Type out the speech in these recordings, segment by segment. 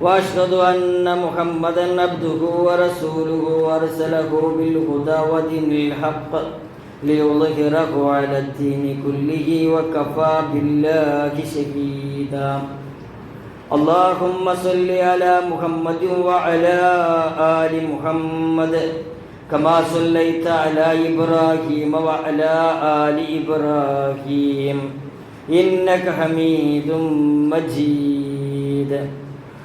وأشهد أن محمدا عبده ورسوله ارسله بالهدى ودين الحق ليظهره على الدين كله وكفى بالله شهيدا. اللهم صل على محمد وعلى آل محمد كما صليت على إبراهيم وعلى آل إبراهيم. إنك حميد مجيد.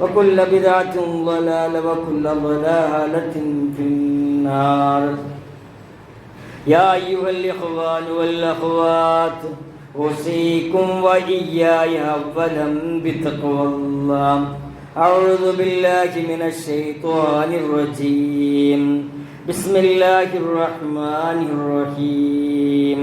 وكل بدعة ضلالة وكل ضلالة في النار. يا أيها الإخوان والأخوات أوصيكم وإياي أولا بتقوى الله. أعوذ بالله من الشيطان الرجيم. بسم الله الرحمن الرحيم.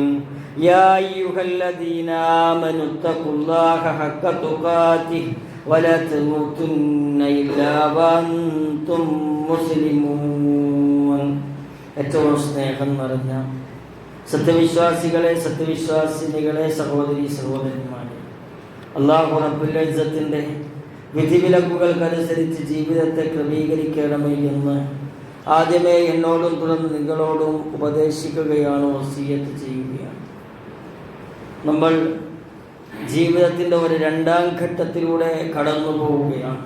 يا أيها الذين آمنوا اتقوا الله حق تقاته ولا تموتن إلا وأنتم مسلمون ഏറ്റവും സ്നേഹം നിറഞ്ഞ സത്യവിശ്വാസികളെ സത്യവിശ്വാസിനികളെ സഹോദരി സഹോദരന്മാരെ അള്ളാഹു റബ്ബുലിസത്തിൻ്റെ വിധിവിലക്കുകൾക്കനുസരിച്ച് ജീവിതത്തെ ക്രമീകരിക്കണമേ എന്ന് ആദ്യമേ എന്നോടും തുടർന്ന് നിങ്ങളോടും ഉപദേശിക്കുകയാണ് വസീയത്ത് ചെയ്യുകയാണ് നമ്മൾ ജീവിതത്തിന്റെ ഒരു രണ്ടാം ഘട്ടത്തിലൂടെ കടന്നു പോവുകയാണ്.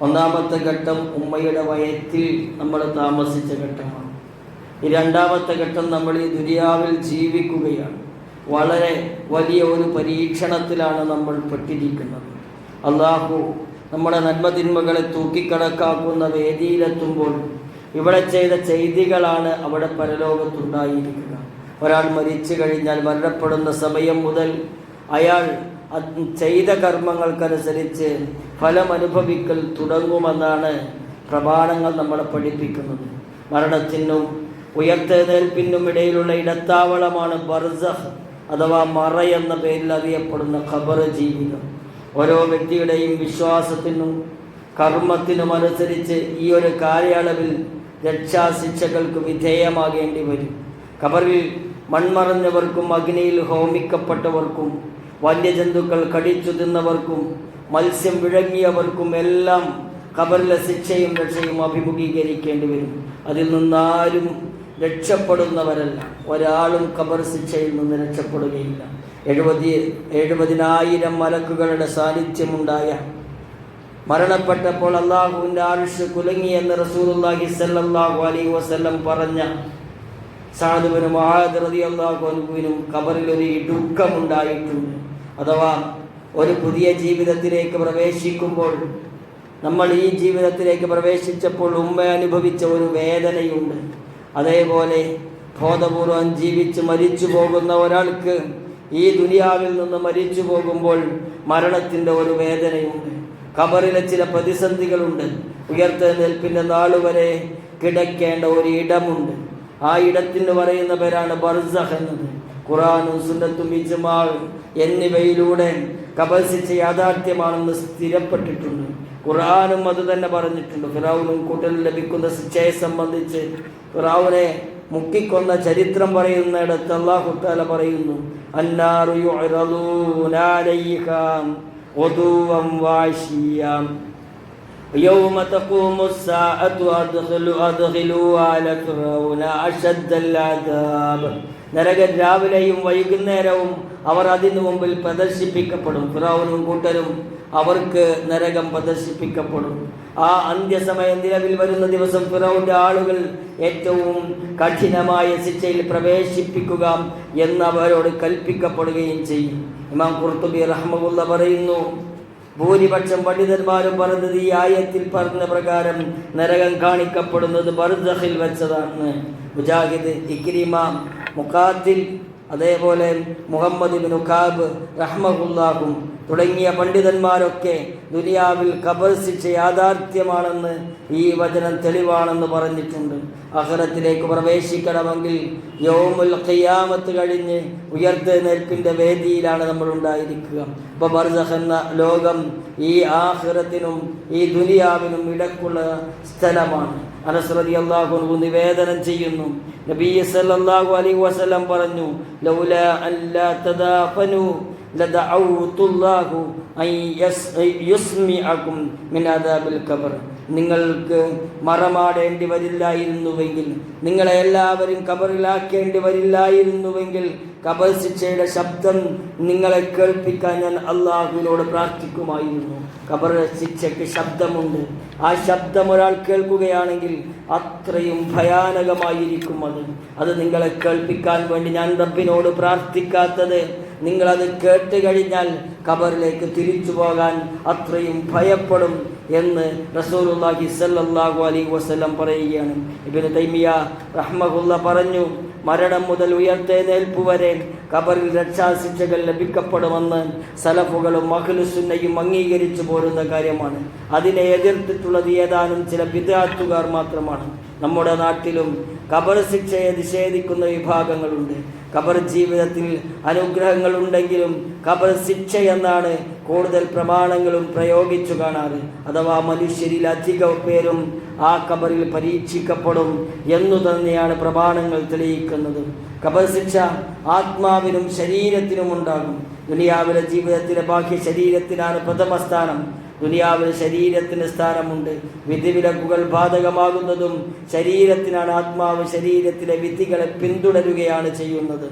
ഒന്നാമത്തെ ഘട്ടം ഉമ്മയുടെ വയറ്റിൽ നമ്മൾ താമസിച്ച ഘട്ടമാണ്. ഈ രണ്ടാമത്തെ ഘട്ടം നമ്മൾ ഈ ദുരിയാവിൽ ജീവിക്കുകയാണ്. വളരെ വലിയ ഒരു പരീക്ഷണത്തിലാണ് നമ്മൾ പെട്ടിരിക്കുന്നത്. അള്ളാഹു നമ്മുടെ നന്മതിന്മകളെ തൂക്കിക്കണക്കാക്കുന്ന വേദിയിലെത്തുമ്പോൾ ഇവിടെ ചെയ്ത ചെയ്തികളാണ് അവിടെ പരലോകത്തുണ്ടായിരിക്കുക ഒരാൾ മരിച്ചു കഴിഞ്ഞാൽ മരണപ്പെടുന്ന സമയം മുതൽ അയാൾ ചെയ്ത കർമ്മങ്ങൾക്കനുസരിച്ച് ഫലം ഫലമനുഭവിക്കൽ തുടങ്ങുമെന്നാണ് പ്രമാണങ്ങൾ നമ്മളെ പഠിപ്പിക്കുന്നത്. മരണത്തിനും ഉയർത്തെഴുന്നേൽപ്പിനും ഇടയിലുള്ള ഇടത്താവളമാണ് ബർസഹ് അഥവാ മറ എന്ന പേരിൽ അറിയപ്പെടുന്ന ഖബർ ജീവിതം. ഓരോ വ്യക്തിയുടെയും വിശ്വാസത്തിനും കർമ്മത്തിനും അനുസരിച്ച് ഈ ഒരു കാലയളവിൽ രക്ഷാശിക്ഷകൾക്ക് വിധേയമാകേണ്ടി വരും. ഖബറിൽ മൺമറഞ്ഞവർക്കും അഗ്നിയിൽ ഹോമിക്കപ്പെട്ടവർക്കും വന്യജന്തുക്കൾ കടിച്ചു തിന്നവർക്കും മത്സ്യം വിഴങ്ങിയവർക്കും എല്ലാം കബറിലെ ശിക്ഷയും രക്ഷയും അഭിമുഖീകരിക്കേണ്ടി വരും. അതിൽ നിന്നാരും രക്ഷപ്പെടുന്നവരല്ല. ഒരാളും കബർ ശിക്ഷയിൽ നിന്ന് രക്ഷപ്പെടുകയില്ല. എഴുപതി എഴുപതിനായിരം മലക്കുകളുടെ സാന്നിധ്യമുണ്ടായ മരണപ്പെട്ടപ്പോൾ അള്ളാഹുവിന്റെ ആയുഷ് കുലുങ്ങിയെന്ന് എന്ന് റസൂലുള്ളാഹി സല്ലല്ലാഹു അലൈഹി വസല്ലം പറഞ്ഞ സാധുവിനും മഹാദ്രതി അള്ളാഹുവിനും കബറിൽ ഒരു ഇടുക്കമുണ്ടായിട്ടുണ്ട് അഥവാ ഒരു പുതിയ ജീവിതത്തിലേക്ക് പ്രവേശിക്കുമ്പോൾ നമ്മൾ ഈ ജീവിതത്തിലേക്ക് പ്രവേശിച്ചപ്പോൾ ഉമ്മ അനുഭവിച്ച ഒരു വേദനയുണ്ട്. അതേപോലെ ബോധപൂർവം ജീവിച്ച് മരിച്ചു പോകുന്ന ഒരാൾക്ക് ഈ ദുനിയാവിൽ നിന്ന് മരിച്ചു പോകുമ്പോൾ മരണത്തിന്റെ ഒരു വേദനയുണ്ട്. കബറിലെ ചില പ്രതിസന്ധികളുണ്ട്. ഉയർത്തെഴുന്നേൽപ്പിന്റെ നാളുവരെ കിടക്കേണ്ട ഒരു ഇടമുണ്ട്. ആ ഇടത്തിന് പറയുന്ന പേരാണ് ബർസഖ് എന്നത്. ഖുറാനും സുന്നത്തും ഇജ്മാ എന്നിവയിലൂടെ കബസിച്ച യാഥാർത്ഥ്യമാണെന്ന് സ്ഥിരപ്പെട്ടിട്ടുണ്ട്. ഖുറാനും അത് തന്നെ പറഞ്ഞിട്ടുണ്ട്. ഫിറാവുനും കൂട്ടൽ ലഭിക്കുന്ന ശിക്ഷയെ സംബന്ധിച്ച് ഫിറാവുനെ മുക്കിക്കൊന്ന ചരിത്രം പറയുന്നിടത്ത് അള്ളാഹു താല പറയുന്നു അന്നാറു يوم تقوم الساعة أدخلوا أدخلوا على فرعون أشد العذاب നരകൻ രാവിലെയും വൈകുന്നേരവും അവർ അതിനു മുമ്പിൽ പ്രദർശിപ്പിക്കപ്പെടും ഫിറോവനും കൂട്ടരും അവർക്ക് നരകം പ്രദർശിപ്പിക്കപ്പെടും ആ അന്ത്യസമയം നിലവിൽ വരുന്ന ദിവസം ഫിറോവിന്റെ ആളുകൾ ഏറ്റവും കഠിനമായ ശിക്ഷയിൽ പ്രവേശിപ്പിക്കുക എന്നവരോട് കൽപ്പിക്കപ്പെടുകയും ചെയ്യും ഇമാം കുർത്തുബി റഹ്മുള്ള പറയുന്നു ഭൂരിപക്ഷം പണ്ഡിതന്മാരും പറഞ്ഞത് ഈ ആയത്തിൽ പറഞ്ഞ പ്രകാരം നരകം കാണിക്കപ്പെടുന്നത് ബർദഹിൽ വെച്ചതാണ്. മുജാഹിദ് ഇക്രിമ മുഖാത്തിൽ അതേപോലെ മുഹമ്മദ് ബിനുഖാബ് റഹ്മുല്ലാഹും തുടങ്ങിയ പണ്ഡിതന്മാരൊക്കെ ദുനിയാവിൽ കബർ ശിക്ഷ യാഥാർത്ഥ്യമാണെന്ന് ഈ വചനം തെളിവാണെന്ന് പറഞ്ഞിട്ടുണ്ട്. അഹ്റത്തിലേക്ക് പ്രവേശിക്കണമെങ്കിൽ യോമുൽ ഖിയാമത്ത് കഴിഞ്ഞ് ഉയർത്തെഴുന്നേൽപ്പിന്റെ വേദിയിലാണ് നമ്മൾ ഉണ്ടായിരിക്കുക. അപ്പോൾ എന്ന ലോകം ഈ ആഹ്റത്തിനും ഈ ദുനിയാവിനും ഇടക്കുള്ള സ്ഥലമാണ്. അനസ്രതി അള്ളാഹു നിവേദനം ചെയ്യുന്നു. നബി സല്ലല്ലാഹു അലൈഹി വസല്ലം പറഞ്ഞു ലൗല അല്ലാ തദാഫനു ലദഅഉതുല്ലാഹു അൻ യുസ്മിഅകും മിൻ അദാബിൽ ഖബർ. നിങ്ങൾക്ക് മറമാടേണ്ടി വരില്ലായിരുന്നുവെങ്കിൽ നിങ്ങളെ എല്ലാവരും കബറിലാക്കേണ്ടി വരില്ലായിരുന്നുവെങ്കിൽ കബർ ശിക്ഷയുടെ ശബ്ദം നിങ്ങളെ കേൾപ്പിക്കാൻ ഞാൻ അള്ളാഹുവിനോട് പ്രാർത്ഥിക്കുമായിരുന്നു. കബർ ശിക്ഷയ്ക്ക് ശബ്ദമുണ്ട്. ആ ശബ്ദം ഒരാൾ കേൾക്കുകയാണെങ്കിൽ അത്രയും ഭയാനകമായിരിക്കും അത്. അത് നിങ്ങളെ കേൾപ്പിക്കാൻ വേണ്ടി ഞാൻ റബ്ബിനോട് പ്രാർത്ഥിക്കാത്തത് നിങ്ങളത് കേട്ട് കഴിഞ്ഞാൽ കബറിലേക്ക് തിരിച്ചു പോകാൻ അത്രയും ഭയപ്പെടും എന്ന് റസൂലുള്ളാഹി സല്ലാഹു അലൈഹി വസ്ലം പറയുകയാണ്. ഇബ്നു തൈമിയ റഹ്മഹുല്ല പറഞ്ഞു മരണം മുതൽ ഉയർത്തെഴുന്നേൽപ്പ് വരെ കബറിൽ രക്ഷാശിക്ഷകൾ ലഭിക്കപ്പെടുമെന്ന് സലഫുകളും മഹ്ലുസുന്നയും അംഗീകരിച്ചു പോരുന്ന കാര്യമാണ്. അതിനെ എതിർത്തിട്ടുള്ളത് ഏതാനും ചില വിദ്യാർത്ഥുകാർ മാത്രമാണ്. നമ്മുടെ നാട്ടിലും കബർ ശിക്ഷയെ നിഷേധിക്കുന്ന വിഭാഗങ്ങളുണ്ട്. ഖബർ ജീവിതത്തിൽ അനുഗ്രഹങ്ങൾ ഉണ്ടെങ്കിലും ഖബർ ശിക്ഷ എന്നാണ് കൂടുതൽ പ്രമാണങ്ങളും പ്രയോഗിച്ചു കാണാറ്. അഥവാ മനുഷ്യരിൽ അധിക പേരും ആ ഖബറിൽ പരീക്ഷിക്കപ്പെടും എന്നു തന്നെയാണ് പ്രമാണങ്ങൾ തെളിയിക്കുന്നത്. ഖബർ ശിക്ഷ ആത്മാവിനും ശരീരത്തിനും ഉണ്ടാകും. ദുനിയാവിലെ ജീവിതത്തിലെ ബാഹ്യ ശരീരത്തിനാണ് പ്രഥമ സ്ഥാനം. ദുനിയാവിൽ ശരീരത്തിന് സ്ഥാനമുണ്ട്. വിധിവിലക്കുകൾ ബാധകമാകുന്നതും ശരീരത്തിനാണ് ആത്മാവ് ശരീരത്തിലെ വിധികളെ പിന്തുടരുകയാണ് ചെയ്യുന്നത്.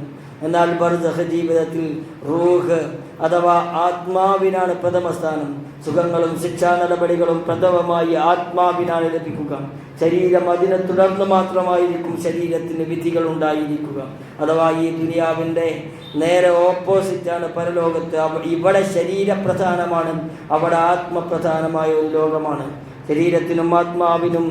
എന്നാൽ ബർദഹ ജീവിതത്തിൽ റൂഹ് അഥവാ ആത്മാവിനാണ് പ്രഥമ സ്ഥാനം സുഖങ്ങളും ശിക്ഷാ നടപടികളും പ്രഥമമായി ആത്മാവിനാണ് ലഭിക്കുക. ശരീരം അതിനെ തുടർന്ന് മാത്രമായിരിക്കും ശരീരത്തിന് വിധികൾ ഉണ്ടായിരിക്കുക. അഥവാ ഈ ദുനിയാവിന്റെ നേരെ ഓപ്പോസിറ്റാണ് പരലോകത്ത് ഇവിടെ ശരീരപ്രധാനമാണ് അവിടെ ആത്മപ്രധാനമായ ഒരു ലോകമാണ്. ശരീരത്തിനും ആത്മാവിനും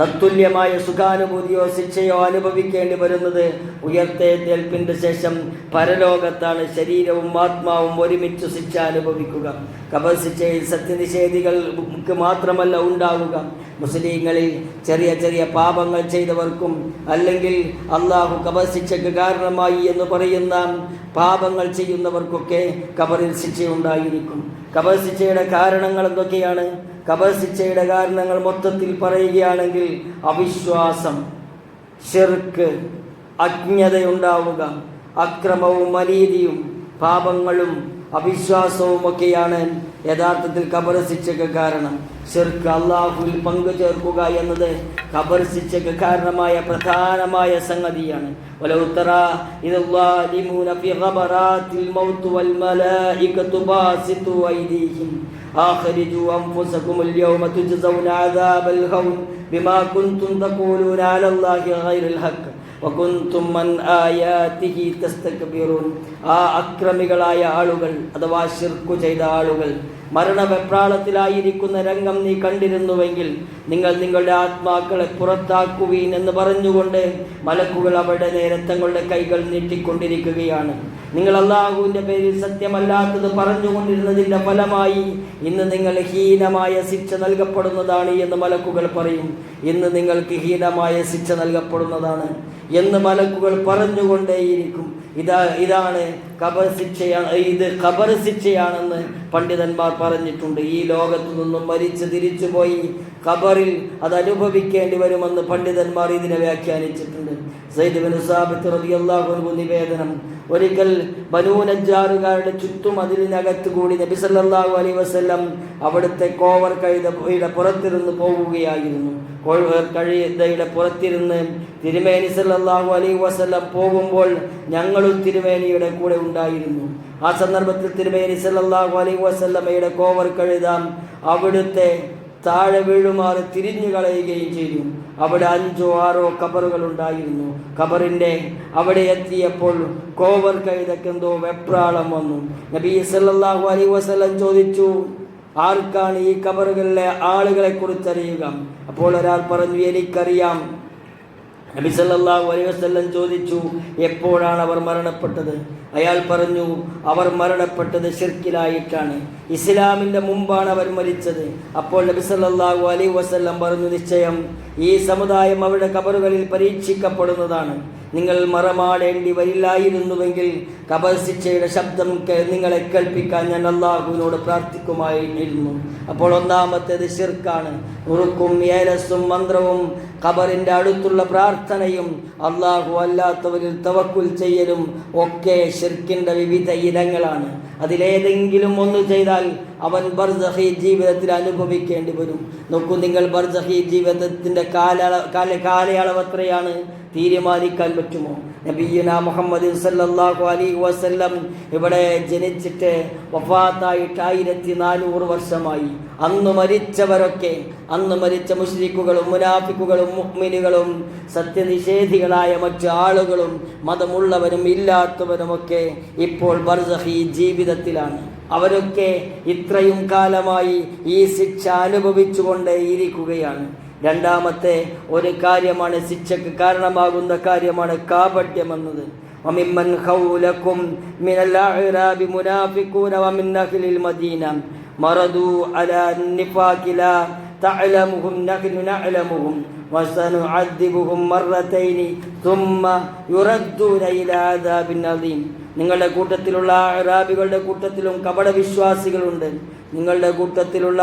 തത്തുല്യമായ സുഖാനുഭൂതിയോ ശിക്ഷയോ അനുഭവിക്കേണ്ടി വരുന്നത് ഉയർത്തെഴുന്നേൽപ്പിന്റെ ശേഷം പരലോകത്താണ്. ശരീരവും ആത്മാവും ഒരുമിച്ച് ശിക്ഷ അനുഭവിക്കുക. കബർ ശിക്ഷയിൽ സത്യനിഷേധികൾക്ക് മാത്രമല്ല ഉണ്ടാവുക. മുസ്ലിങ്ങളിൽ ചെറിയ ചെറിയ പാപങ്ങൾ ചെയ്തവർക്കും അല്ലെങ്കിൽ അള്ളാഹു കബർ ശിക്ഷയ്ക്ക് കാരണമായി എന്ന് പറയുന്ന പാപങ്ങൾ ചെയ്യുന്നവർക്കൊക്കെ കബറിൽ ശിക്ഷയുണ്ടായിരിക്കും. കബർ ശിക്ഷയുടെ കാരണങ്ങൾ എന്തൊക്കെയാണ്? കബർ ശിക്ഷയുടെ കാരണങ്ങൾ മൊത്തത്തിൽ പറയുകയാണെങ്കിൽ അവിശ്വാസം ഷെർക്ക് അജ്ഞതയുണ്ടാവുക അക്രമവും അനീതിയും പാപങ്ങളും അവിശ്വാസവും ഒക്കെയാണ് യഥാർത്ഥത്തിൽ കബർ ശിക്ഷക്ക് കാരണം. ഷിർക്ക് അള്ളാഹുൽ പങ്കു ചേർക്കുക എന്നത് കബർ ശിക്ഷക്ക് കാരണമായ പ്രധാനമായ സംഗതിയാണ്. ബിമാ കുന്തും തഖൂലൂന അലല്ലാഹി ഹഖ്. വകുന്തും മൻ ആയാതിഹി തസ്തക്ബിറൂൻ. ആ അക്രമികളായ ആളുകൾ അഥവാ ശിർക്കു ചെയ്ത ആളുകൾ മരണവെപ്രാളത്തിലായിരിക്കുന്ന രംഗം നീ കണ്ടിരുന്നുവെങ്കിൽ നിങ്ങൾ നിങ്ങളുടെ ആത്മാക്കളെ പുറത്താക്കുവീൻ എന്ന് പറഞ്ഞുകൊണ്ട് മലക്കുകൾ അവരുടെ നേരെ തങ്ങളുടെ കൈകൾ നീട്ടിക്കൊണ്ടിരിക്കുകയാണ്. നിങ്ങൾ അള്ളാഹുവിന്റെ പേരിൽ സത്യമല്ലാത്തത് പറഞ്ഞുകൊണ്ടിരുന്നതിന്റെ ഫലമായി ഇന്ന് നിങ്ങൾ ഹീനമായ ശിക്ഷ നൽകപ്പെടുന്നതാണ് എന്ന് മലക്കുകൾ പറയും. ഇന്ന് നിങ്ങൾക്ക് ഹീനമായ ശിക്ഷ നൽകപ്പെടുന്നതാണ് എന്ന് മലക്കുകൾ പറഞ്ഞുകൊണ്ടേയിരിക്കും. ഇതാ ഇതാണ് ഖബർ ശിക്ഷയാണ് ഇത് ഖബർ ശിക്ഷയാണെന്ന് പണ്ഡിതന്മാർ പറഞ്ഞിട്ടുണ്ട്. ഈ ലോകത്തു നിന്നും മരിച്ച് തിരിച്ചുപോയി ഖബറിൽ അത് അനുഭവിക്കേണ്ടി വരുമെന്ന് പണ്ഡിതന്മാർ ഇതിനെ വ്യാഖ്യാനിച്ചിട്ടുണ്ട്. നിവേദനം. ഒരിക്കൽ ബനൂ നജ്ജാറുകാരുടെ ചുറ്റും അതിലിനകത്ത് കൂടി നബി സല്ലല്ലാഹു അലൈഹി വസല്ലം അവിടുത്തെ കോവർ കഴുതയുടെ പുറത്തിരുന്ന് പോവുകയായിരുന്നു. കഴിയുടെ പുറത്തിരുന്ന് തിരുമേനി സല്ലാഹു അലൈ വസല്ലം പോകുമ്പോൾ ഞങ്ങളും തിരുമേനിയുടെ കൂടെ ഉണ്ടായിരുന്നു. ആ സന്ദർഭത്തിൽ തിരുമേനി സല്ലാഹു അലൈ വസല്ലമയുടെ കോവർ കഴുതാം അവിടുത്തെ താഴെ വീഴുമാറി തിരിഞ്ഞു കളയുകയും ചെയ്തു. അവിടെ അഞ്ചോ ആറോ കബറുകൾ ഉണ്ടായിരുന്നു. കബറിന്റെ അവിടെ എത്തിയപ്പോൾ കോവർ കൈതക്കെന്തോ വെപ്രാളം വന്നു. നബി സല്ലല്ലാഹു അലൈഹി വസല്ലം ചോദിച്ചു ആർക്കാണ് ഈ കബറുകളിലെ ആളുകളെ കുറിച്ചറിയുക അപ്പോൾ ഒരാൾ പറഞ്ഞു എനിക്കറിയാം. നബി സല്ലല്ലാഹു അലൈഹി വസല്ലം ചോദിച്ചു എപ്പോഴാണ് അവർ മരണപ്പെട്ടത്? അയാൾ പറഞ്ഞു അവർ മരണപ്പെട്ടത് ഷിർക്കിലായിട്ടാണ് ഇസ്ലാമിന്റെ മുമ്പാണ് അവർ മരിച്ചത്. അപ്പോൾ നബി സല്ലല്ലാഹു അലൈഹി വസല്ലം പറഞ്ഞു നിശ്ചയം ഈ സമുദായം അവരുടെ കബറുകളിൽ പരീക്ഷിക്കപ്പെടുന്നതാണ്. നിങ്ങൾ മറമാടേണ്ടി വരില്ലായിരുന്നുവെങ്കിൽ കബർ ശിക്ഷയുടെ ശബ്ദം നിങ്ങളെ കേൾപ്പിക്കാൻ ഞാൻ അള്ളാഹുവിനോട് പ്രാർത്ഥിക്കുമായിരുന്നു. അപ്പോൾ ഒന്നാമത്തേത് ഷിർക്കാണ് ഉറുക്കും ഏലസും മന്ത്രവും ഖബറിന്റെ അടുത്തുള്ള പ്രാർത്ഥനയും അള്ളാഹു അല്ലാത്തവരിൽ തവക്കുൽ ചെയ്യലും ഒക്കെ ഷിർക്കിന്റെ വിവിധ ഇനങ്ങളാണ്. അതിലേതെങ്കിലും ഒന്ന് ചെയ്താൽ അവൻ ബർസഹി ജീവിതത്തിൽ അനുഭവിക്കേണ്ടി വരും. നോക്കൂ നിങ്ങൾ ബർസഹി ജീവിതത്തിന്റെ കാല കാല കാലയളവ് എത്രയാണ്? തീരുമാനിക്കാൻ പറ്റുമോ? നബീന മുഹമ്മദ് സല്ലാഹു അലൈഹി വസ്ല്ലം ഇവിടെ ജനിച്ചിട്ട് വഫാത്തായിട്ട് ആയിരത്തി നാനൂറ് വർഷമായി. അന്ന് മരിച്ചവരൊക്കെ അന്ന് മരിച്ച മുസ്ലിക്കുകളും മുനാഫിക്കുകളും മുഹ്മിനുകളും സത്യനിഷേധികളായ മറ്റു ആളുകളും മതമുള്ളവരും ഇല്ലാത്തവരുമൊക്കെ ഇപ്പോൾ ബർസഹി ജീവിതത്തിലാണ്. അവരൊക്കെ ഇത്രയും കാലമായി ഈ ശിക്ഷ അനുഭവിച്ചുകൊണ്ടേ ഇരിക്കുകയാണ് രണ്ടാമത്തെ ഒരു കാര്യമാണ് ശിക്ഷയ്ക്ക് കാരണമാകുന്ന കാര്യമാണ് കാപട്യം എന്നത് وممن حولكم من الأعراب منافقون ومن أهل المدينة مرضوا على النفاق لا تعلمهم نحن نعلمهم وسنعذبهم مرتين ثم يردون إلى عذاب عظيم നിങ്ങളുടെ കൂട്ടത്തിലുള്ള അറാബികളുടെ കൂട്ടത്തിലും കപട വിശ്വാസികളുണ്ട് നിങ്ങളുടെ കൂട്ടത്തിലുള്ള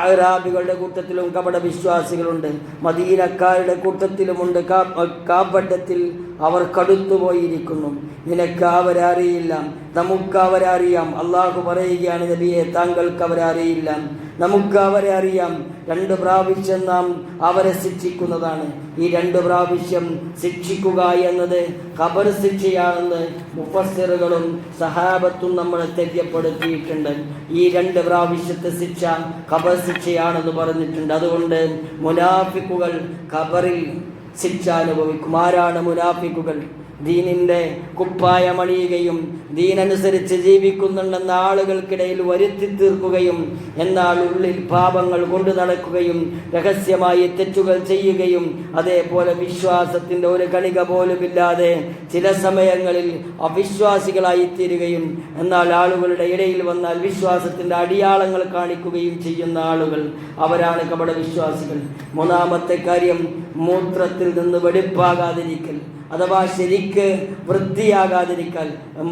അറാബികളുടെ കൂട്ടത്തിലും കപട വിശ്വാസികളുണ്ട് മദീനക്കാരുടെ കൂട്ടത്തിലുമുണ്ട് കാ- കാപട്യത്തിൽ അവർ കടുത്തുപോയിരിക്കുന്നു നിനക്ക് അവരറിയില്ല. നമുക്ക് അവരറിയാം. അള്ളാഹു പറയുകയാണ് നബിയെ താങ്കൾക്ക് അവരറിയില്ല. നമുക്ക് അവരെ അറിയാം രണ്ട് പ്രാവശ്യം നാം അവരെ ശിക്ഷിക്കുന്നതാണ്. ഈ രണ്ട് പ്രാവശ്യം ശിക്ഷിക്കുക എന്നത് ഖബർ ശിക്ഷയാണെന്ന് മുഫസ്സിറുകളും സഹാബത്തും നമ്മളെ തെര്യപ്പെടുത്തിയിട്ടുണ്ട് ഈ രണ്ട് പ്രാവശ്യത്തെ ശിക്ഷ ഖബർ ശിക്ഷയാണെന്ന് പറഞ്ഞിട്ടുണ്ട്. അതുകൊണ്ട് മുനാഫിക്കുകൾ ഖബറിൽ ശിക്ഷ അനുഭവിക്കും ആരാണ് മുനാഫിക്കുകൾ? ദീനിന്റെ കുപ്പായമണിയുകയും ദീനനുസരിച്ച് ജീവിക്കുന്നുണ്ടെന്ന ആളുകൾക്കിടയിൽ വരുത്തി തീർക്കുകയും എന്നാൽ ഉള്ളിൽ പാപങ്ങൾ കൊണ്ടു നടക്കുകയും രഹസ്യമായി തെറ്റുകൾ ചെയ്യുകയും അതേപോലെ വിശ്വാസത്തിന്റെ ഒരു കണിക പോലുമില്ലാതെ ചില സമയങ്ങളിൽ അവിശ്വാസികളായി തീരുകയും എന്നാൽ ആളുകളുടെ ഇടയിൽ വന്നാൽ വിശ്വാസത്തിന്റെ അടിയാളങ്ങൾ കാണിക്കുകയും ചെയ്യുന്ന ആളുകൾ അവരാണ് കപട വിശ്വാസികൾ മൂന്നാമത്തെ കാര്യം മൂത്രത്തിൽ നിന്ന് വെടിപ്പാകാതിരിക്കൽ. അഥവാ ശരിക്ക് വൃത്തിയാകാതിരിക്കൽ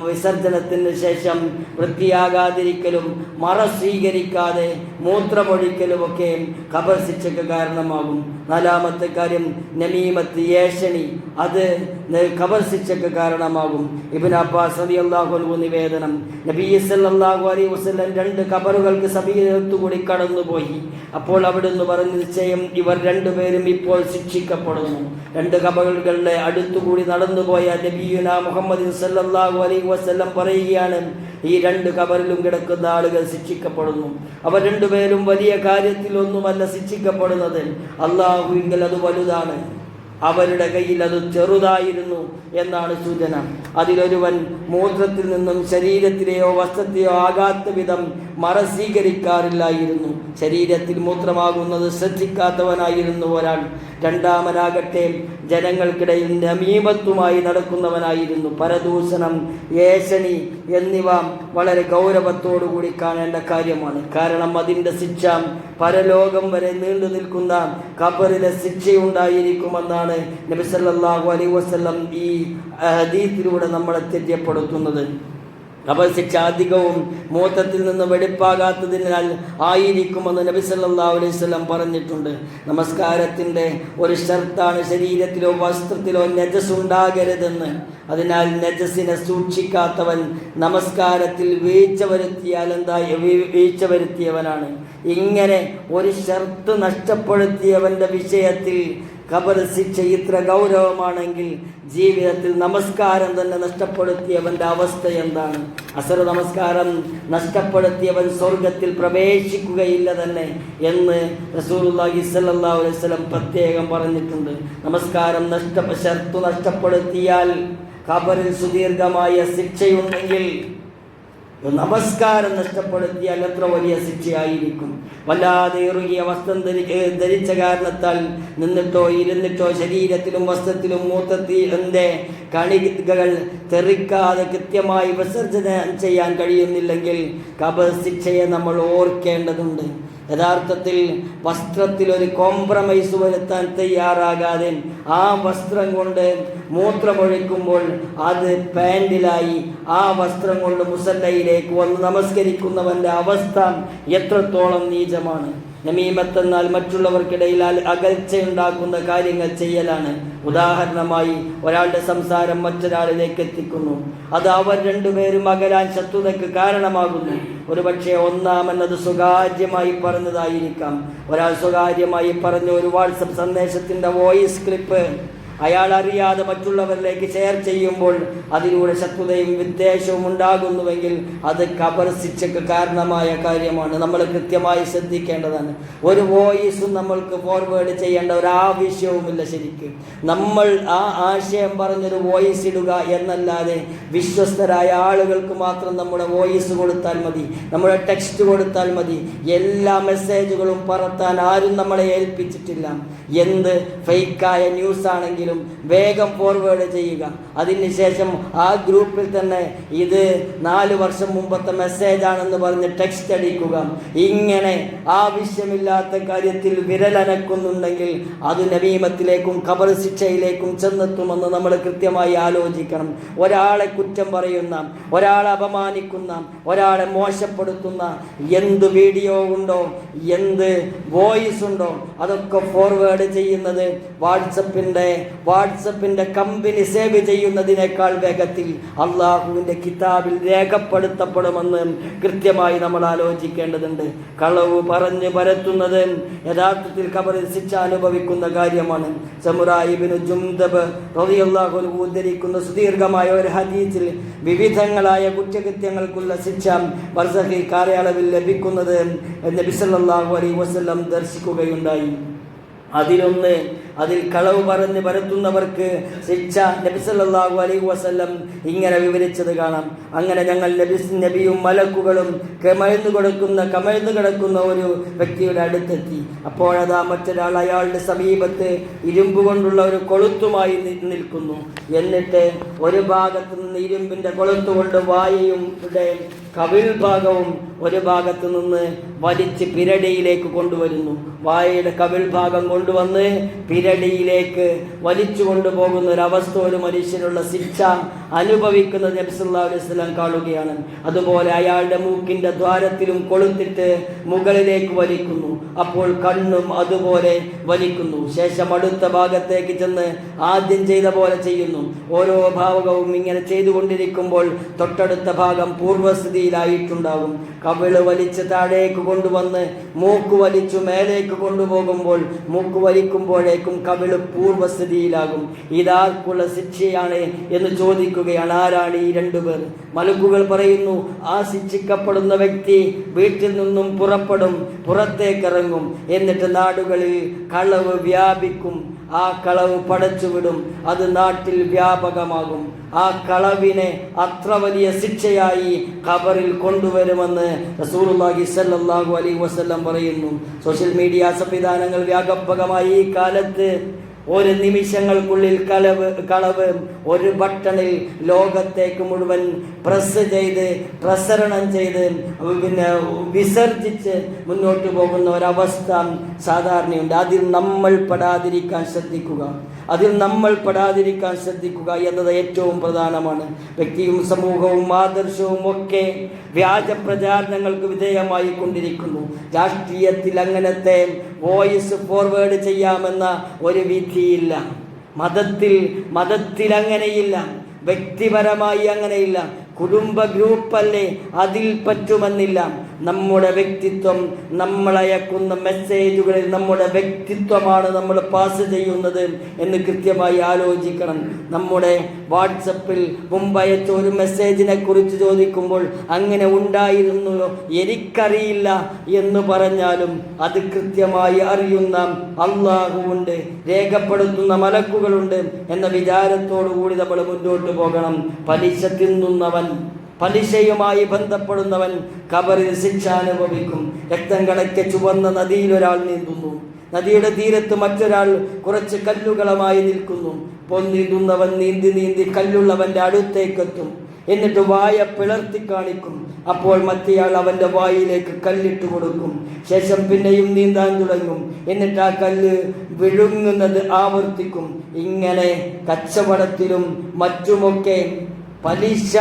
വിസർജനത്തിന് ശേഷം വൃത്തിയാകാതിരിക്കലും മറ സ്വീകരിക്കാതെ മൂത്രമൊഴിക്കലുമൊക്കെ ഖബർ ശിക്ഷയ്ക്ക് കാരണമാകും. നാലാമത്തെ കാര്യം നമീമത്ത് ഏഷണി അത് ഖബർ ശിക്ഷയ്ക്ക് കാരണമാകും. ഇബിൻ അബ്ബാസ് റളിയല്ലാഹു അൻഹു നിവേദനം നബി സല്ലല്ലാഹു അലൈഹി വസല്ലം രണ്ട് ഖബറുകൾക്ക് സമീപത്തുകൂടി കടന്നുപോയി. അപ്പോൾ അവിടുന്ന് പറഞ്ഞ നിശ്ചയം ഇവർ രണ്ടുപേരും ഇപ്പോൾ ശിക്ഷിക്കപ്പെടുന്നു. രണ്ട് കബറുകളുടെ ഖബറുകളുടെ അടുത്തുകൂടി നടന്നുപോയ നബിയുന മുഹമ്മദ് സല്ലാഹു അലൈഹി വസല്ലം പറയുകയാണ് ഈ രണ്ട് കബറിലും കിടക്കുന്ന ആളുകൾ ശിക്ഷിക്കപ്പെടുന്നു. അവർ രണ്ടുപേരും വലിയ കാര്യത്തിലൊന്നുമല്ല ശിക്ഷിക്കപ്പെടുന്നത്. അള്ളാഹുവിങ്കൽ അത് വലുതാണ്. അവരുടെ കയ്യിൽ അത് ചെറുതായിരുന്നു എന്നാണ് സൂചന. അതിലൊരുവൻ മൂത്രത്തിൽ നിന്നും ശരീരത്തിലെയോ വസ്ത്രത്തെയോ ആകാത്ത വിധം മറ സ്വീകരിക്കാറില്ലായിരുന്നു ശരീരത്തിൽ മൂത്രമാകുന്നത് ശ്രദ്ധിക്കാത്തവനായിരുന്നു ഒരാൾ. രണ്ടാമനാകട്ടെ ജനങ്ങൾക്കിടയിൽ നമീമത്വമായി നടക്കുന്നവനായിരുന്നു. പരദൂഷണം ഏഷണി എന്നിവ വളരെ ഗൗരവത്തോടുകൂടി കാണേണ്ട കാര്യമാണ്. കാരണം അതിന്റെ ശിക്ഷ പരലോകം വരെ നീണ്ടു നിൽക്കുന്ന കബറിലെ ശിക്ഷയുണ്ടായിരിക്കുമെന്നാണ് നബി സല്ലല്ലാഹു അലൈ വസ്ലം ഈ ഹദീത്തിലൂടെ നമ്മളെ തെര്യപ്പെടുത്തുന്നത് ഖബർ ശിക്ഷ അധികവും മൂത്തത്തിൽ നിന്ന് വെടിപ്പാകാത്തതിനാൽ ആയിരിക്കുമെന്ന് നബി സല്ലല്ലാഹു അലൈഹി വസല്ലം പറഞ്ഞിട്ടുണ്ട്. നമസ്കാരത്തിന്റെ ഒരു ഷർത്താണ് ശരീരത്തിലോ വസ്ത്രത്തിലോ നജസ് ഉണ്ടാകരുതെന്ന് അതിനാൽ നജസിനെ സൂക്ഷിക്കാത്തവൻ നമസ്കാരത്തിൽ വീഴ്ച വരുത്തിയാൽ എന്താ വീഴ്ച വരുത്തിയവനാണ്. ഇങ്ങനെ ഒരു ഷർത്ത് നഷ്ടപ്പെടുത്തിയവന്റെ വിഷയത്തിൽ ഖബർ ശിക്ഷ ഇത്ര ഗൗരവമാണെങ്കിൽ ജീവിതത്തിൽ നമസ്കാരം തന്നെ നഷ്ടപ്പെടുത്തിയവന്റെ അവസ്ഥ എന്താണ്? അസർ നമസ്കാരം നഷ്ടപ്പെടുത്തിയവൻ സ്വർഗത്തിൽ പ്രവേശിക്കുകയില്ല തന്നെ എന്ന് റസൂലുള്ളാഹി സ്വല്ലല്ലാഹു അലൈഹി വസല്ലം പ്രത്യേകം പറഞ്ഞിട്ടുണ്ട്. നമസ്കാരം നഷ്ട ശർത്തു നഷ്ടപ്പെടുത്തിയാൽ ഖബറിൽ സുദീർഘമായ ശിക്ഷയുണ്ടെങ്കിൽ നമസ്കാരം നഷ്ടപ്പെടുത്തിയാൽ എത്ര വലിയ ശിക്ഷയായിരിക്കും? വല്ലാതെ ഇറുകിയ വസ്ത്രം ധരി ധരിച്ച കാരണത്താൽ നിന്നിട്ടോ ഇരുന്നിട്ടോ ശരീരത്തിലും വസ്ത്രത്തിലും മൂത്തത്തിന്റെ കണികൾ തെറിക്കാതെ കൃത്യമായി വിസർജനം ചെയ്യാൻ കഴിയുന്നില്ലെങ്കിൽ കബർ ശിക്ഷയെ നമ്മൾ ഓർക്കേണ്ടതുണ്ട്. യഥാർത്ഥത്തിൽ വസ്ത്രത്തിൽ ഒരു കോംപ്രമൈസ് വരുത്താൻ തയ്യാറാകാതെ ആ വസ്ത്രം കൊണ്ട് മൂത്രമൊഴിക്കുമ്പോൾ അത് പാൻറിലായി ആ വസ്ത്രം കൊണ്ട് മുസല്ലയിലേക്ക് വന്ന് നമസ്കരിക്കുന്നവന്റെ അവസ്ഥ എത്രത്തോളം നീചമാണ്. നമീമത്ത് എന്നാൽ മറ്റുള്ളവർക്കിടയിൽ അകൽച്ചയുണ്ടാക്കുന്ന കാര്യങ്ങൾ ചെയ്യലാണ്. ഉദാഹരണമായി ഒരാളുടെ സംസാരം മറ്റൊരാളിലേക്ക് എത്തിക്കുന്നു. അത് അവർ രണ്ടുപേരും അകലാൻ ശത്രുതയ്ക്ക് കാരണമാകുന്നു. ഒരുപക്ഷെ ഒന്നാമെന്നത് സ്വകാര്യമായി പറഞ്ഞതായിരിക്കാം. ഒരാൾ സ്വകാര്യമായി പറഞ്ഞ ഒരു വാട്സപ്പ് സന്ദേശത്തിന്റെ വോയിസ് ക്ലിപ്പ് അയാൾ അറിയാതെ മറ്റുള്ളവരിലേക്ക് ഷെയർ ചെയ്യുമ്പോൾ അതിലൂടെ ശത്രുതയും വിദ്വേഷവും ഉണ്ടാകുന്നുവെങ്കിൽ അത് കബർ ശിക്ഷയ്ക്ക് കാരണമായ കാര്യമാണ്. നമ്മൾ കൃത്യമായി ശ്രദ്ധിക്കേണ്ടതാണ്. ഒരു വോയിസും നമ്മൾക്ക് ഫോർവേഡ് ചെയ്യേണ്ട ഒരു ആവശ്യവുമില്ല ശരിക്കും. നമ്മൾ ആ ആശയം പറഞ്ഞൊരു വോയിസ് ഇടുക എന്നല്ലാതെ വിശ്വസ്തരായ ആളുകൾക്ക് മാത്രം നമ്മുടെ വോയിസ് കൊടുത്താൽ മതി. നമ്മുടെ ടെക്സ്റ്റ് കൊടുത്താൽ മതി. എല്ലാ മെസ്സേജുകളും പറത്താൻ ആരും നമ്മളെ ഏൽപ്പിച്ചിട്ടില്ല. എന്ത് ഫേക്കായ ന്യൂസ് ആണെങ്കിലും വേഗം ഫോർവേഡ് ചെയ്യുക. അതിനുശേഷം ആ ഗ്രൂപ്പിൽ തന്നെ ഇത് നാല് വർഷം മുമ്പത്തെ മെസ്സേജ് ആണെന്ന് പറഞ്ഞ് ടെക്സ്റ്റ് അടിക്കുക. ഇങ്ങനെ ആവശ്യമില്ലാത്ത കാര്യത്തിൽ വിരലനക്കുന്നുണ്ടെങ്കിൽ അത് നവീമത്തിലേക്കും ഖബർ ശിക്ഷയിലേക്കും ചെന്നെത്തുമെന്ന് നമ്മൾ കൃത്യമായി ആലോചിക്കണം. ഒരാളെ കുറ്റം പറയുന്ന ഒരാളെ അപമാനിക്കുന്ന ഒരാളെ മോശപ്പെടുത്തുന്ന എന്ത് വീഡിയോ ഉണ്ടോ എന്ത് വോയിസ് ഉണ്ടോ അതൊക്കെ ഫോർവേഡ് ചെയ്യുന്നത് വാട്സപ്പിന്റെ വാട്സപ്പിന്റെ കമ്പനി സേവ് ചെയ്യുന്നതിനേക്കാൾ വേഗത്തിൽ അള്ളാഹുവിന്റെ കിതാബിൽ രേഖപ്പെടുത്തപ്പെടുമെന്ന് കൃത്യമായി നമ്മൾ ആലോചിക്കേണ്ടതുണ്ട്. കളവ് പറഞ്ഞു പരത്തുന്നത് യഥാർത്ഥത്തിൽ ശിക്ഷ അനുഭവിക്കുന്ന കാര്യമാണ്. സമുറായിബിന് ജുംദബ് റളിയല്ലാഹു അൻഹു ഉദ്ധരിക്കുന്ന സുദീർഘമായ ഒരു ഹദീസിൽ വിവിധങ്ങളായ കുറ്റകൃത്യങ്ങൾക്കുള്ള ശിക്ഷ ബർസഖി കാലയളവിൽ ലഭിക്കുന്നത് നബി സല്ലല്ലാഹു അലൈഹി വസല്ലം ദർശിക്കുകയുണ്ടായി. അതിലൊന്ന് അതിൽ കളവ് പറഞ്ഞ് പരത്തുന്നവർക്ക് ശിക്ഷ നബിസല്ലാഹു അലൈഹി വസല്ലം ഇങ്ങനെ വിവരിച്ചത് കാണാം. അങ്ങനെ ഞങ്ങൾ നബി നബിയും മലക്കുകളും കമഴ്ന്നു കൊടുക്കുന്ന കമഴ്ന്നു കിടക്കുന്ന ഒരു വ്യക്തിയുടെ അടുത്തെത്തി. അപ്പോഴതാ മറ്റൊരാൾ അയാളുടെ സമീപത്ത് ഇരുമ്പ് കൊണ്ടുള്ള ഒരു കൊളുത്തുമായി നിൽക്കുന്നു. എന്നിട്ട് ഒരു ഭാഗത്തു നിന്ന് ഇരുമ്പിന്റെ കൊളുത്തുകൊണ്ട് വായയും കവിൾ ഭാഗവും ഒരു ഭാഗത്ത് നിന്ന് വലിച്ച് പിരടിയിലേക്ക് കൊണ്ടുവരുന്നു. വായയുടെ കവിൾ ഭാഗം കൊണ്ടുവന്ന് പിരടിയിലേക്ക് വലിച്ചു കൊണ്ടുപോകുന്ന ഒരവസ്ഥ ഒരു മനുഷ്യനുള്ള ശിക്ഷ അനുഭവിക്കുന്നത് നബ്സല്ലാ അലൈഹി സ്വലം കാണുകയാണ്. അതുപോലെ അയാളുടെ മൂക്കിന്റെ ദ്വാരത്തിലും കൊളുത്തിട്ട് മുകളിലേക്ക് വലിക്കുന്നു. അപ്പോൾ കണ്ണും അതുപോലെ വലിക്കുന്നു. ശേഷം അടുത്ത ഭാഗത്തേക്ക് ചെന്ന് ആദ്യം ചെയ്ത പോലെ ചെയ്യുന്നു. ഓരോ ഭാവകവും ഇങ്ങനെ ചെയ്തുകൊണ്ടിരിക്കുമ്പോൾ തൊട്ടടുത്ത ഭാഗം പൂർവസ്ഥിതിയിലായിട്ടുണ്ടാകും. കവിൾ വലിച്ച് താഴേക്ക് കൊണ്ടുവന്ന് മൂക്ക് വലിച്ചു മേലേക്ക് കൊണ്ടുപോകുമ്പോൾ മൂക്ക് വലിക്കുമ്പോഴേക്കും കവിൾ പൂർവസ്ഥിതിയിലാകും ഇതാർക്കുള്ള ശിക്ഷയാണ് എന്ന് ചോദിക്കുകയാണ്. ആരാണ് ഈ രണ്ടുപേർ മലക്കുകൾ പറയുന്നു ആ ശിക്ഷിക്കപ്പെടുന്ന വ്യക്തി വീട്ടിൽ നിന്നും പുറപ്പെടും പുറത്തേക്കിറങ്ങും എന്നിട്ട് നാടുകളിൽ കളവ് വ്യാപിക്കും. ആ കളവ് പടച്ചുവിടും അത് നാട്ടിൽ വ്യാപകമാകും. ആ കളവിനെ അത്ര വലിയ ശിക്ഷയായി ഖബറിൽ കൊണ്ടുവരുമെന്ന് റസൂലുള്ളാഹി സല്ലല്ലാഹു അലൈഹി വസല്ലം പറയുന്നു. സോഷ്യൽ മീഡിയ സംവിധാനങ്ങൾ വ്യാപകമായി ഈ കാലത്ത് ഒരു നിമിഷങ്ങൾക്കുള്ളിൽ കളവ് കളവ് ഒരു ബട്ടണിൽ ലോകത്തേക്ക് മുഴുവൻ പ്രസ് ചെയ്ത് പ്രസരണം ചെയ്ത് പിന്നെ വിസർജിച്ച് മുന്നോട്ട് പോകുന്ന ഒരവസ്ഥ സാധാരണയുണ്ട്. അതിൽ നമ്മൾ പെടാതിരിക്കാൻ ശ്രദ്ധിക്കുക. അതിൽ നമ്മൾ പെടാതിരിക്കാൻ ശ്രദ്ധിക്കുക എന്നത് ഏറ്റവും പ്രധാനമാണ്. വ്യക്തിയും സമൂഹവും ആദർശവും ഒക്കെ വ്യാജ പ്രചാരണങ്ങൾക്ക് വിധേയമായി കൊണ്ടിരിക്കുന്നു രാഷ്ട്രീയത്തിൽ അങ്ങനത്തെ വോയിസ് ഫോർവേഡ് ചെയ്യാമെന്ന ഒരു വിധിയില്ല മതത്തിൽ മതത്തിൽ അങ്ങനെയില്ല വ്യക്തിപരമായി അങ്ങനെയില്ല. കുടുംബ ഗ്രൂപ്പല്ലേ അതിൽ പറ്റുമെന്നില്ല. നമ്മുടെ വ്യക്തിത്വം നമ്മളയക്കുന്ന മെസ്സേജുകളിൽ നമ്മുടെ വ്യക്തിത്വമാണ് നമ്മൾ പാസ് ചെയ്യുന്നത് എന്ന് കൃത്യമായി ആലോചിക്കണം. നമ്മുടെ വാട്സപ്പിൽ മുമ്പയച്ച ഒരു മെസ്സേജിനെ കുറിച്ച് ചോദിക്കുമ്പോൾ അങ്ങനെ ഉണ്ടായിരുന്നു എനിക്കറിയില്ല എന്ന് പറഞ്ഞാലും അത് കൃത്യമായി അറിയുന്ന അള്ളാഹുവുണ്ട് രേഖപ്പെടുത്തുന്ന മലക്കുകളുണ്ട് എന്ന വിചാരത്തോടു കൂടി നമ്മൾ മുന്നോട്ട് പോകണം. പലിശ തിന്നുന്നവൻ പലിശയുമായി ബന്ധപ്പെടുന്നവൻ കബറിൽ ശിക്ഷ അനുഭവിക്കും. രക്തം കണക്കെ ചുവന്ന നദിയിൽ ഒരാൾ നീന്തുന്നു. നദിയുടെ തീരത്ത് മറ്റൊരാൾ കുറച്ച് കല്ലുകളുമായി നിൽക്കുന്നു. പൊന്നിടുന്നവൻ നീന്തി നീന്തി കല്ലുള്ളവന്റെ അടുത്തേക്കെത്തും. എന്നിട്ട് വായ പിളർത്തി കാണിക്കും. അപ്പോൾ മറ്റേയാൾ അവന്റെ വായിലേക്ക് കല്ലിട്ട് കൊടുക്കും. ശേഷം പിന്നെയും നീന്താൻ തുടങ്ങും. എന്നിട്ട് ആ കല്ല് വിഴുങ്ങുന്നത് ആവർത്തിക്കും. ഇങ്ങനെ കച്ചവടത്തിലും മറ്റുമൊക്കെ പലിശ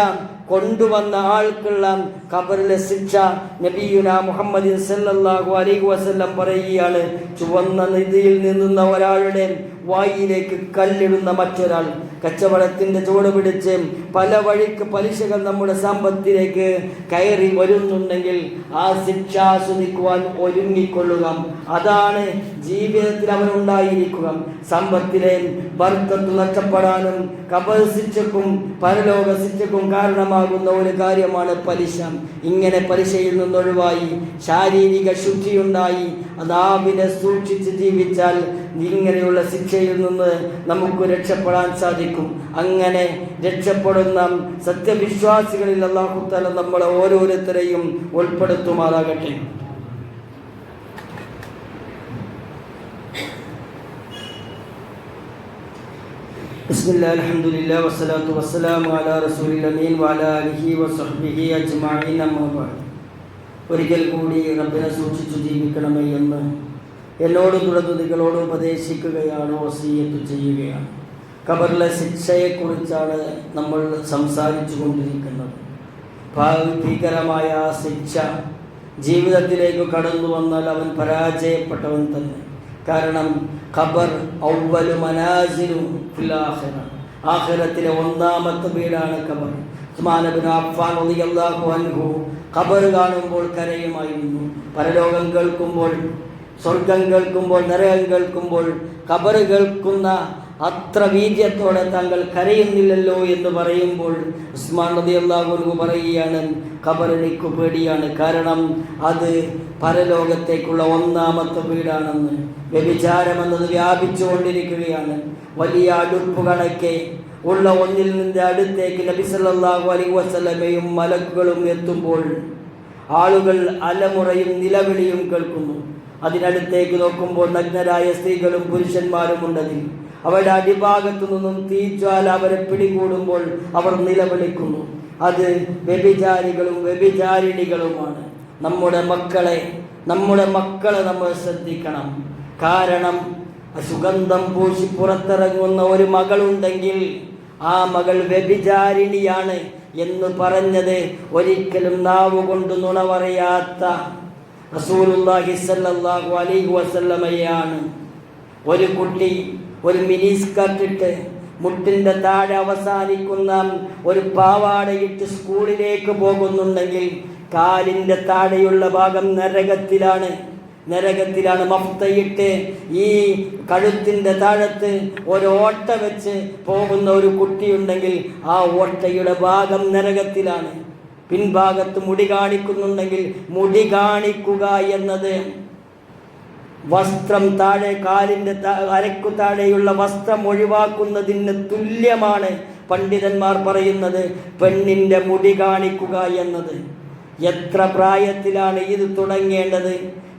കൊണ്ടുവന്ന ആൾക്കുള്ള കബറിലെ ശിക്ഷ നബിയുന മുഹമ്മദ് സല്ലല്ലാഹു അലൈഹി വസല്ലം പറയുകയാണ് ചുവന്ന നിധിയിൽ നിന്നുന്ന ഒരാളുടെ വായിലേക്ക് കല്ലിടുന്ന മറ്റൊരാൾ കച്ചവടത്തിന്റെ ചുവട് പിടിച്ച് പല വഴിക്ക് പലിശകൾ നമ്മുടെ സമ്പത്തിലേക്ക് കയറി വരുന്നുണ്ടെങ്കിൽ ആ ശിക്ഷ ആസ്വദിക്കുവാൻ ഒരുങ്ങിക്കൊള്ളുക. അതാണ് ജീവിതത്തിൽ അവനുണ്ടായിരിക്കുക. സമ്പത്തിലെ ബർക്കത്ത് നഷ്ടപ്പെടാനും കബർ ശിക്ഷക്കും പരലോക ശിക്ഷക്കും കാരണമാകുന്ന ഒരു കാര്യമാണ് പലിശ. ഇങ്ങനെ പലിശയിൽ നിന്നൊഴിവായി ശാരീരിക ശുദ്ധിയുണ്ടായി. അതാവിനെ സൂക്ഷിച്ച് ജീവിച്ചാൽ ഇങ്ങനെയുള്ള ശിക്ഷയിൽ നിന്ന് നമുക്ക് രക്ഷപ്പെടാൻ സാധിക്കും അങ്ങനെ രക്ഷപ്പെടുന്ന സത്യവിശ്വാസികളിൽ അള്ളാഹുത്തല നമ്മളെ ഓരോരുത്തരെയും ഉൾപ്പെടുത്തുമാറാകട്ടെ بسم الله الحمد لله والصلاة والسلام على رسول الأمين وعلى آله وصحبه أجمعين أما بعد ഒരിക്കൽ കൂടി റബ്ബിനെ സൂക്ഷിച്ചു ജീവിക്കണമേ എന്ന് എന്നോട് തുടർന്ന് നിങ്ങളോട് ഉപദേശിക്കുകയാണ് വസീയത്ത് ചെയ്യുകയാണ്. ഖബറിലെ ശിക്ഷയെക്കുറിച്ചാണ് നമ്മൾ സംസാരിച്ചു കൊണ്ടിരിക്കുന്നത്. ഭീകരമായ ശിക്ഷ ജീവിതത്തിലേക്ക് കടന്നു വന്നാൽ അവൻ പരാജയപ്പെട്ടവൻ തന്നെ. കാരണം ഖബർ ഔവലു ആഖിറ. ആഖിറത്തിലെ ഒന്നാമത്തെ വീടാണ് ഖബർ. ഉസ്മാനബിൻ അഫ്ഫാൻ അൻഹു ഖബർ കാണുമ്പോൾ കരയുമായിരുന്നു. പരലോകം കേൾക്കുമ്പോൾ സ്വർഗം കേൾക്കുമ്പോൾ നരകം കേൾക്കുമ്പോൾ കബർ കേൾക്കുന്ന അത്ര വീര്യത്തോടെ താങ്കൾ കരയുന്നില്ലല്ലോ എന്ന് പറയുമ്പോൾ ഉസ്മാൻ നദി അള്ളാഹുനു പറയുകയാണ് ഖബറിനിക്കു പേടിയാണ്. കാരണം അത് പരലോകത്തേക്കുള്ള ഒന്നാമത്തെ വീടാണെന്ന്. വ്യഭിചാരം എന്നത് വ്യാപിച്ചുകൊണ്ടിരിക്കുകയാണ് വലിയ അടുപ്പ് കണക്കെ ഉള്ള ഒന്നിൽ നിന്ന് അടുത്തേക്ക് നബി സല്ലല്ലാഹു അലൈഹി വസല്ലമയും മലക്കുകളും എത്തുമ്പോൾ ആളുകൾ അലമുറയും നിലവിളിയും കേൾക്കുന്നു. അതിനടുത്തേക്ക് നോക്കുമ്പോൾ നഗ്നരായ സ്ത്രീകളും പുരുഷന്മാരും ഉണ്ടതിൽ. അവരുടെ അടിഭാഗത്തു നിന്നും തീജ്വാല അവരെ പിടികൂടുമ്പോൾ അവർ നിലവിളിക്കുന്നു. അത് വ്യഭിചാരികളും വ്യഭിചാരിണികളുമാണ്. നമ്മുടെ മക്കളെ നമ്മുടെ മക്കളെ നമ്മൾ ശ്രദ്ധിക്കണം. കാരണം സുഗന്ധം പൂശി പുറത്തിറങ്ങുന്ന ഒരു മകളുണ്ടെങ്കിൽ ആ മകൾ വ്യഭിചാരിണിയാണ് എന്ന് പറഞ്ഞത് ഒരിക്കലും നാവ് കൊണ്ട് നുണ പറയാത്ത സ്വല്ലല്ലാഹു അലൈഹി വസല്ലമയാണ് ഒരു കുട്ടി ഒരു മിനി സ്കർട്ടിട്ട് മുട്ടിന്റെ താഴെ അവസാനിക്കുന്ന ഒരു പാവാടയിട്ട് സ്കൂളിലേക്ക് പോകുന്നുണ്ടെങ്കിൽ കാലിന്റെ താഴെയുള്ള ഭാഗം നരകത്തിലാണ്. നരകത്തിലാണ് മഫ്തയിട്ട് ഈ കഴുത്തിന്റെ താഴത്ത് ഒരു ഓട്ട വെച്ച് പോകുന്ന ഒരു കുട്ടിയുണ്ടെങ്കിൽ ആ ഓട്ടയുടെ ഭാഗം നരകത്തിലാണ്. പിൻഭാഗത്ത് മുടി കാണിക്കുന്നുണ്ടെങ്കിൽ മുടി കാണിക്കുക എന്നത് വസ്ത്രം താഴെ കാലിന്റെ അരക്കു താഴെയുള്ള വസ്ത്രം ഒഴിവാക്കുന്നതിന് തുല്യമാണ് പണ്ഡിതന്മാർ പറയുന്നത്. പെണ്ണിന്റെ മുടി കാണിക്കുക എന്നത്. എത്ര പ്രായത്തിലാണ് ഇത് തുടങ്ങേണ്ടത്?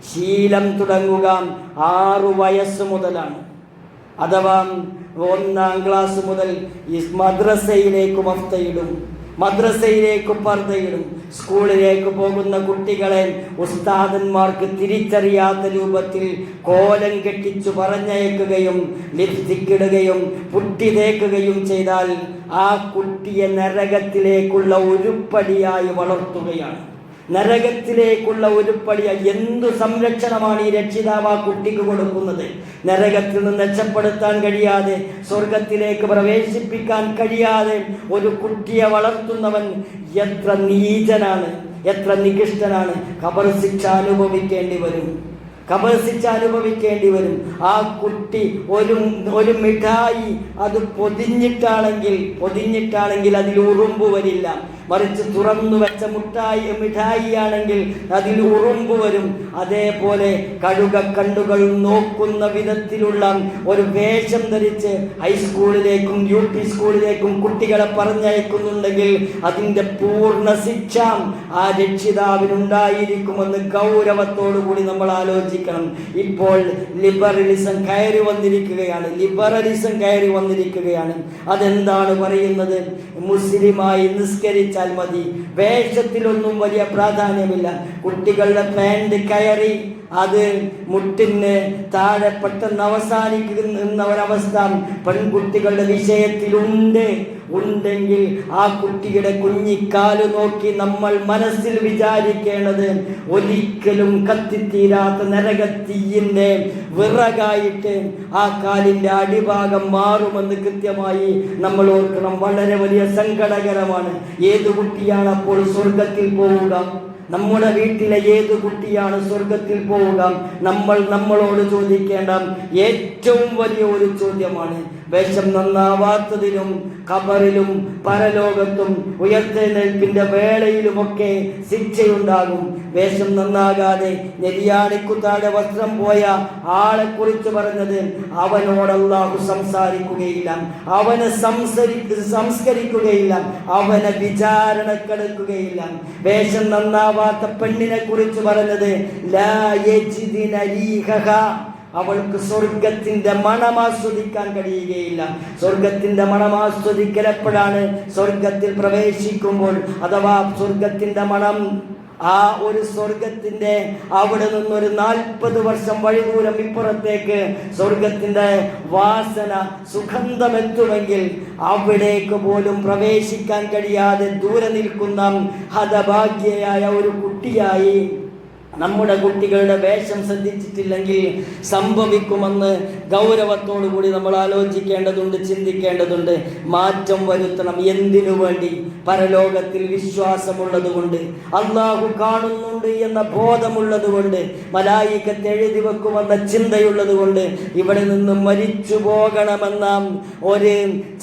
ശീലം തുടങ്ങുക ആറു വയസ്സ് മുതലാണ്. അഥവാ ഒന്നാം ക്ലാസ് മുതൽ മദ്രസയിലേക്ക് മഫ്തയിടും മദ്രസയിലേക്ക് പർദ്ദയിടും. സ്കൂളിലേക്ക് പോകുന്ന കുട്ടികളെ ഉസ്താദന്മാർക്ക് തിരിച്ചറിയാത്ത രൂപത്തിൽ കോലം കെട്ടിച്ചു പറഞ്ഞയക്കുകയും ലിപ്തിക്കിടുകയും പുട്ടി തേക്കുകയും ചെയ്താൽ ആ കുട്ടിയെ നരകത്തിലേക്കുള്ള ഉരുപ്പടിയായി വളർത്തുകയാണ്. നരകത്തിലേക്കുള്ള ഒരു പടിയ എന്തു സംരക്ഷണമാണ് ഈ രക്ഷിതാവ് ആ കുട്ടിക്ക് കൊടുക്കുന്നത്? നരകത്തിൽ നിന്ന് രക്ഷപ്പെടുത്താൻ കഴിയാതെ സ്വർഗത്തിലേക്ക് പ്രവേശിപ്പിക്കാൻ കഴിയാതെ ഒരു കുട്ടിയെ വളർത്തുന്നവൻ എത്ര നീചനാണ് എത്ര നികൃഷ്ടനാണ്. കബർ ശിക്ഷ അനുഭവിക്കേണ്ടി വരും. കബർ ശിക്ഷ അനുഭവിക്കേണ്ടി വരും. ആ കുട്ടി ഒരു ഒരു മിഠായി അത് പൊതിഞ്ഞിട്ടാണെങ്കിൽ പൊതിഞ്ഞിട്ടാണെങ്കിൽ അതിൽ ഉറുമ്പ് വരില്ല. മറിച്ച് തുറന്നു വെച്ച മുട്ടായി മിഠായി ആണെങ്കിൽ അതിൽ ഉറുമ്പ് വരും. അതേപോലെ കഴുക കണ്ണുകൾ നോക്കുന്ന വിധത്തിലുള്ള ഒരു വേഷം ധരിച്ച് ഹൈസ്കൂളിലേക്കും യു പി സ്കൂളിലേക്കും കുട്ടികളെ പറഞ്ഞയക്കുന്നുണ്ടെങ്കിൽ അതിന്റെ പൂർണ ശിക്ഷ ആ രക്ഷിതാവിനുണ്ടായിരിക്കുമെന്ന് ഗൗരവത്തോടു കൂടി നമ്മൾ ആലോചിക്കണം. ഇപ്പോൾ ലിബറലിസം കയറി വന്നിരിക്കുകയാണ്. ലിബറലിസം കയറി വന്നിരിക്കുകയാണ്. അതെന്താണ് പറയുന്നത്? മുസ്ലിമായി നിസ്കരിച്ചാൽ മതി. വേഷത്തിലൊന്നും വലിയ പ്രാധാന്യമില്ല. കുട്ടികളുടെ പാന്റ് കയറി അത് മുട്ടിന് താഴെ പെട്ടെന്ന് അവസാനിക്കുന്ന ഒരവസ്ഥ പെൺകുട്ടികളുടെ വിഷയത്തിലുണ്ട്. ഉണ്ടെങ്കിൽ ആ കുട്ടിയുടെ കുഞ്ഞിക്കാൽ നോക്കി നമ്മൾ മനസ്സിൽ വിചാരിക്കേണ്ടത് ഒരിക്കലും കത്തിത്തീരാത്ത നരകത്തീയിന്റെ വിറകായിട്ട് ആ കാലിന്റെ അടിഭാഗം മാറുമെന്ന് കൃത്യമായി നമ്മൾ ഓർക്കണം. വളരെ വലിയ സങ്കടകരമാണ്. ഏത് കുട്ടിയാണ് അപ്പോൾ സ്വർഗത്തിൽ പോവുക? നമ്മുടെ വീട്ടിലെ ഏത് കുട്ടിയാണ് സ്വർഗത്തിൽ പോവുക? നമ്മൾ നമ്മളോട് ചോദിക്കേണ്ട ഏറ്റവും വലിയ ഒരു ചോദ്യമാണ് വേഷം നന്നാവാത്തതിനും കബറിലും പരലോകത്തും ഉയർത്തെഴുന്നേൽപ്പിന്റെ വേളയിലുമൊക്കെ ശിക്ഷയുണ്ടാകും. വേഷം നന്നാകാതെ നെരിയാണിക്കുത്താടെ വസ്ത്രം പോയ ആളെ കുറിച്ച് പറഞ്ഞത് അവനോട് സംസാരിക്കുകയില്ല. അവനെ സംസരി സംസ്കരിക്കുകയില്ല. അവനെ വിചാരണക്കെടുക്കുകയില്ല. വേഷം നന്നാവാത്ത പെണ്ണിനെ കുറിച്ച് പറഞ്ഞത് ലാ അവൾക്ക് സ്വർഗത്തിന്റെ മണം ആസ്വദിക്കാൻ കഴിയുകയില്ല. സ്വർഗത്തിന്റെ മണം ആസ്വദിക്കൽ എപ്പോഴാണ് സ്വർഗത്തിൽ പ്രവേശിക്കുമ്പോൾ അഥവാ സ്വർഗത്തിന്റെ മണം ആ ഒരു സ്വർഗത്തിന്റെ അവിടെ നിന്നൊരു നാൽപ്പത് വർഷം വഴിദൂരം ഇപ്പുറത്തേക്ക് സ്വർഗത്തിന്റെ വാസന സുഗന്ധമെത്തുമെങ്കിൽ അവിടേക്ക് പോലും പ്രവേശിക്കാൻ കഴിയാതെ ദൂരെ നിൽക്കുന്ന ഹതഭാഗ്യയായ ഒരു കുട്ടിയായി നമ്മുടെ കുട്ടികളുടെ വേഷം ശ്രദ്ധിച്ചിട്ടില്ലെങ്കിൽ സംഭവിക്കുമെന്ന് ഗൗരവത്തോടു കൂടി നമ്മൾ ആലോചിക്കേണ്ടതുണ്ട് ചിന്തിക്കേണ്ടതുണ്ട്. മാറ്റം വരുത്തണം എന്തിനു വേണ്ടി? പരലോകത്തിൽ വിശ്വാസമുള്ളത് കൊണ്ട് അള്ളാഹു കാണുന്നുണ്ട് എന്ന ബോധമുള്ളത് കൊണ്ട് മലായിക്കത്ത് എഴുതി വെക്കുമെന്ന ചിന്തയുള്ളത് കൊണ്ട് ഇവിടെ നിന്ന് മരിച്ചു പോകണമെന്ന ഒരു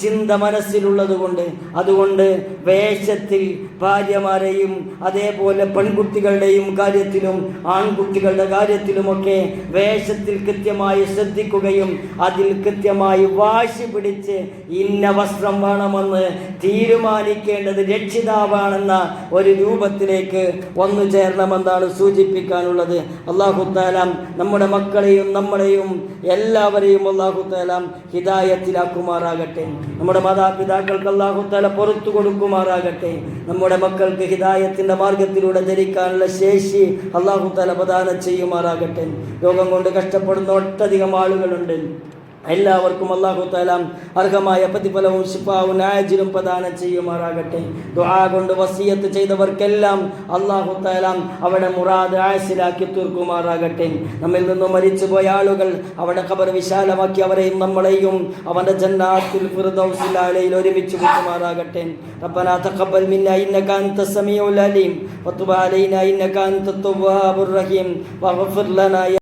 ചിന്ത മനസ്സിലുള്ളത് കൊണ്ട് അതുകൊണ്ട് വേഷത്തിൽ ഭാര്യമാരെയും അതേപോലെ പെൺകുട്ടികളുടെയും കാര്യത്തിലും ആൺകുട്ടികളുടെ കാര്യത്തിലുമൊക്കെ വേഷത്തിൽ കൃത്യമായി ശ്രദ്ധിക്കുകയും അതിൽ കൃത്യമായി വാശി പിടിച്ച് ഇന്ന വസ്ത്രം വേണമെന്ന് തീരുമാനിക്കേണ്ടത് രക്ഷിതാവാണെന്ന ഒരു രൂപത്തിലേക്ക് വന്നു ചേരണമെന്നാണ് സൂചിപ്പിക്കാനുള്ളത്. അള്ളാഹുത്താലാം നമ്മുടെ മക്കളെയും നമ്മളെയും എല്ലാവരെയും അള്ളാഹുത്താലാം ഹിതായത്തിലാക്കുമാറാകട്ടെ നമ്മുടെ മാതാപിതാക്കൾക്ക് അള്ളാഹുത്താല പുറത്തു കൊടുക്കുമാറാകട്ടെ. നമ്മുടെ മക്കൾക്ക് ഹിതായത്തിന്റെ മാർഗത്തിലൂടെ ധരിക്കാനുള്ള ശേഷി അള്ളാഹു താല പ്രദാനം ചെയ്യുമാറാകട്ടെ. രോഗം കൊണ്ട് കഷ്ടപ്പെടുന്ന ഒട്ടധികം ആളുകളുണ്ട്. എല്ലാവർക്കും അള്ളാഹു താലാം അർഹമായ പ്രതിഫലവും ശിഫാവും ആജിലും പ്രദാനം ചെയ്യുമാറാകട്ടെ ദുആ കൊണ്ട് വസീയത്ത് ചെയ്തവർക്കെല്ലാം അള്ളാഹു താലാം അവിടെ മുറാദ് ആസിലാക്കി തീർക്കുമാറാകട്ടെ നമ്മിൽ നിന്നും മരിച്ചുപോയ ആളുകൾ അവിടെ ഖബർ വിശാലമാക്കി അവരെയും നമ്മളെയും അവന്റെ ജന്നാത്തുൽ ഫിർദൗസിൽ ഒരുമിച്ച് കൂട്ടുമാറാകട്ടെ ربنا تقبل منا إنك أنت السميع العليم وتب علينا إنك أنت التواب الرحيم واغفر لنا يا